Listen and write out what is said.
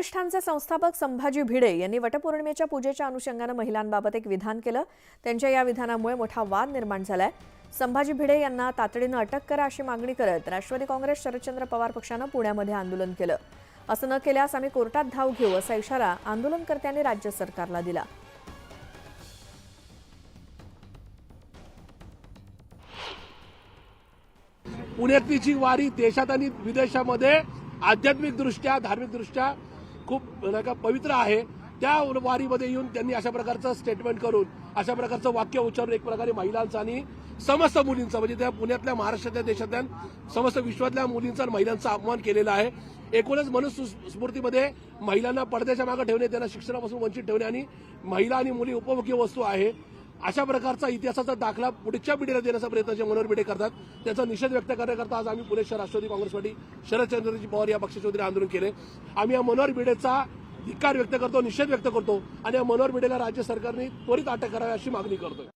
प्रतिष्ठानचे संस्थापक संभाजी भिडे यांनी वटपौर्णिमेच्या पूजेच्या अनुषंगानं महिलांबाबत एक विधान केलं. त्यांच्या या विधानामुळे मोठा वाद निर्माण झालाय. संभाजी भिडे यांना तातडीनं अटक करा अशी मागणी करत राष्ट्रवादी काँग्रेस शरदचंद्र पवार पक्षानं पुण्यामध्ये आंदोलन केलं. असं न केल्यास आम्ही कोर्टात धाव घेऊ असा इशारा आंदोलनकर्त्यांनी राज्य सरकारला दिला. पुण्यातलीची वारी देशात आणि विदेशामध्ये आध्यात्मिक दृष्ट्या धार्मिक दृष्ट्या खूप नाही का पवित्र आहे. त्या वारीमध्ये येऊन त्यांनी अशा प्रकारचं स्टेटमेंट करून अशा प्रकारचं वाक्य उच्चारून एक प्रकारे महिलांचं आणि समस्त मुलींचा म्हणजे त्या पुण्यातल्या महाराष्ट्रातल्या देशातल्या समस्त विश्वातल्या मुलींचा आणि महिलांचा अपमान केलेला आहे. एकूणच मनुस्मृतीमध्ये महिलांना पडद्याच्या मागे ठेवणे त्यांना शिक्षणापासून वंचित ठेवणे आणि महिला आणि मुली उपभोग्य वस्तू आहे. अशा प्रकारचा इतिहासाचा दाखला पुढच्या पिढीला देण्याचा प्रयत्न जे मनोहर बिडे करतात त्याचा निषेध व्यक्त करण्याकरता आज आम्ही पुणे शहर राष्ट्रवादी काँग्रेस पार्टी शरदचंद्रजी पवार या पक्षाच्या वतीने आंदोलन केले. आम्ही या मनोहर भिडेचा धिक्कार व्यक्त करतो निषेध व्यक्त करतो आणि या मनोहर भिडेला राज्य सरकारने त्वरित अटक करावी अशी मागणी करतोय.